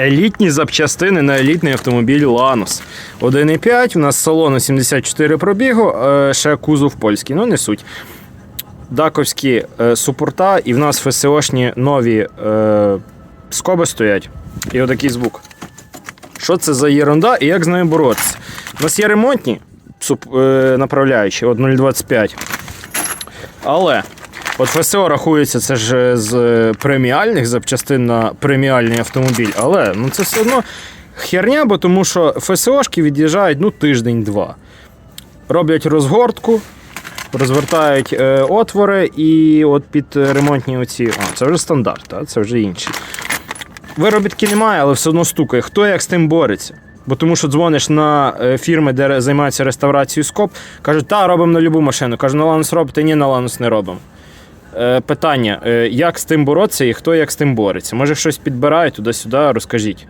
Елітні запчастини на елітний автомобіль Ланос. 1,5, у нас салону 74 пробігу, е, ще кузов польський, ну не суть. Даковські е, супорта, і в нас ФСОшні нові е, скоби стоять. І отакий звук. Що це за єрунда і як з нею боротися? У нас є ремонтні направляючі от 0,25. Але от ФСО рахується це ж е, з е, преміальних запчастин на преміальний автомобіль. Але ну це все одно херня, бо тому що ФСОшки від'їжджають ну, тиждень-два. Роблять розгортку, розвертають е, отвори і от під ремонтні оці. А, це вже стандарт, та? це вже інший. Виробітки немає, але все одно стукає. Хто як з тим бореться? Бо тому що дзвониш на е, фірми, де займаються реставрацією скоб, кажуть, та робимо на любу машину. Кажу, на Ланус робите, ні, на Ланус не робимо. Е, питання: е, як з тим боротися і хто як з тим бореться? Може, щось підбирає туди-сюди, розкажіть.